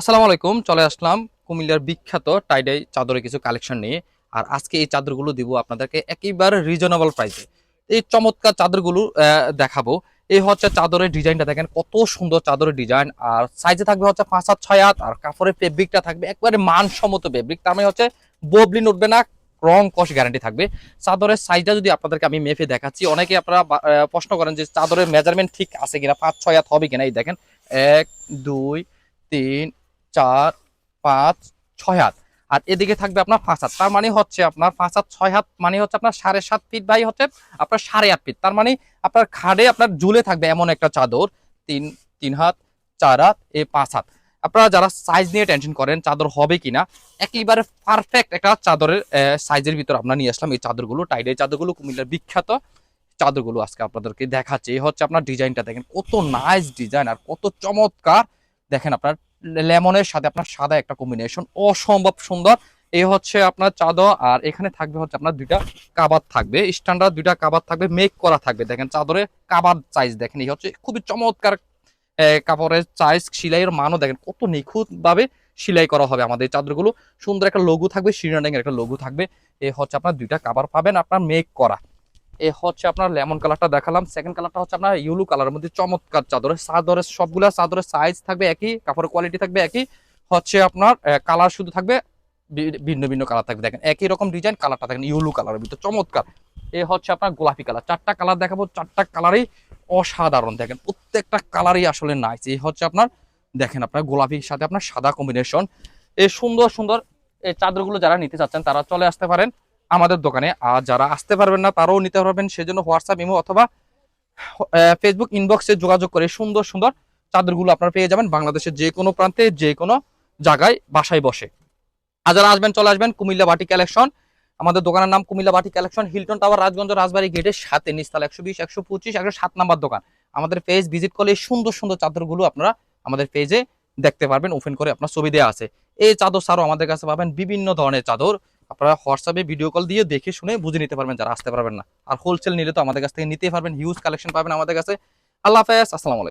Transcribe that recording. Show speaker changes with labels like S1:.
S1: আসসালামু আলাইকুম, চলে আসলাম কুমিল্লার বিখ্যাত টাইডাই চাদরের কিছু কালেকশন নিয়ে। আর আজকে এই চাদরগুলো দিব আপনাদেরকে একেবারে রিজনেবল প্রাইসে এই চমৎকার চাদরগুলো দেখাবো। এই হচ্ছে চাদরের ডিজাইনটা দেখেন, কত সুন্দর চাদরের ডিজাইন আর সাইজে থাকবে হচ্ছে পাঁচ হাত ছয় হাত আর কাপড়ের ফেব্রিকটা থাকবে একবারে মানসম্মত ফেব্রিক তার মানে হচ্ছে ববলিন উঠবে না, রং কষ গ্যারান্টি থাকবে। চাদরের সাইজটা যদি আপনাদেরকে আমি মেপে দেখাচ্ছি অনেকে আপনারা প্রশ্ন করেন যে চাদরের মেজারমেন্ট ঠিক আছে কিনা, পাঁচ ছয় হাত হবে কিনা, এই দেখেন। এক, দুই, তিন চার, পাঁচ, ছয় হাত। আর এদিকে থাকবে আপনার পাঁচ হাত। তার মানে হচ্ছে আপনার পাঁচ হাত, ছয় হাত মানে হচ্ছে আপনার সাড়ে সাত ফিট বাই হচ্ছে আপনার সাড়ে আট ফিট তার মানে আপনার খাড়ে আপনার ঝুলে থাকবে এমন একটা চাদর। তিন তিন হাত, চার হাত, এ পাঁচ হাত। আপনারা যারা সাইজ নিয়ে টেনশন করেন, চাদর হবে কিনা, একেবারে পারফেক্ট একটা চাদরের সাইজের ভিতর আমরা নিয়ে আসলাম। এই চাদরগুলো টাইডের চাদরগুলো, কুমিল্লার বিখ্যাত চাদরগুলো আজকে আপনাদেরকে দেখাচ্ছে। এই হচ্ছে আপনার ডিজাইনটা দেখেন। কত নাইস ডিজাইন আর কত চমৎকার। দেখেন আপনার লেমনের সাথে আপনার সাদা একটা কম্বিনেশন অসম্ভব সুন্দর। এই হচ্ছে আপনার চাদর আর এখানে থাকবে হচ্ছে আপনার দুইটা কাবার থাকবে। স্ট্যান্ডার্ড দুইটা কাবার থাকবে মেক করা থাকবে। দেখেন চাদরে কাবার সাইজ দেখেন, এই হচ্ছে খুবই চমৎকার কাপড়ের সাইজ সেলাইয়ের মানও দেখেন কত নিখুঁত ভাবে সেলাই করা হবে আমাদের চাদরগুলো। সুন্দর একটা লঘু থাকবে শিরোনাং একটা লঘু থাকবে। এ হচ্ছে আপনার দুইটা কাবার পাবেন আপনার মেক করা। এ হচ্ছে আপনার লেমন কালারটা দেখালাম। সেকেন্ড কালারটা হচ্ছে আপনার ইউলু কালারের মধ্যে চমৎকার চাদরের চাদরের সবগুলা চাদরের সাইজ থাকবে একই, কাপড়ের কোয়ালিটি থাকবে একই। হচ্ছে আপনার কালার শুধু থাকবে ভিন্ন ভিন্ন কালার থাকবে। দেখেন, একই রকম ডিজাইন কালারটা দেখেন ইউলু কালারের ভিতরে, চমৎকার। এ হচ্ছে আপনার গোলাপি কালার চারটা কালার দেখাবো, চারটা কালারই অসাধারণ। দেখেন, প্রত্যেকটা কালারই আসলে নাইস এই হচ্ছে আপনার, দেখেন আপনার গোলাপির সাথে আপনার সাদা কম্বিনেশন এই সুন্দর সুন্দর এই চাদরগুলো যারা নিতে চাচ্ছেন, তারা চলে আসতে পারেন। আমাদের দোকানে। আর যারা আসতে পারবেন না, তারাও নিতে পারবেন। সেজন্য হোয়াটসঅ্যাপ ইমো অথবা ফেসবুক ইনবক্সে যোগাযোগ করে সুন্দর সুন্দর চাদরগুলো আপনারা পেয়ে যাবেন বাংলাদেশের যে কোনো প্রান্তে, যে কোনো জায়গায় বাসায় বসে। আর যারা আসবেন, চলে আসবেন কুমিল্লা বাটি কালেকশন। আমাদের দোকানের নাম কুমিল্লা বাটি collection, Hilton tower, Rajganj Rajbari গেটের সাথে নিস্তাল একশো বিশ, একশো পঁচিশ, একশো সাত নাম্বার দোকান। আমাদের পেজ ভিজিট করলে সুন্দর সুন্দর চাদরগুলো আপনারা আমাদের পেজে দেখতে পারবেন ওপেন করে আপনার ছবি দেওয়া আছে। এই চাদর ছাড়াও আমাদের কাছে পাবেন বিভিন্ন ধরনের চাদর। আপনারা হোয়াটসঅ্যাপে ভিডিও কল দিয়ে দেখে শুনে বুঝে নিতে পারবেন, যারা আসতে পারবেন না। আর হোলসেল নিলে তো আমাদের কাছ থেকে নিতে পারবেন হিউজ কালেকশন পাবেন আমাদের কাছে। আল্লাহ হাফেজ, আসসালামু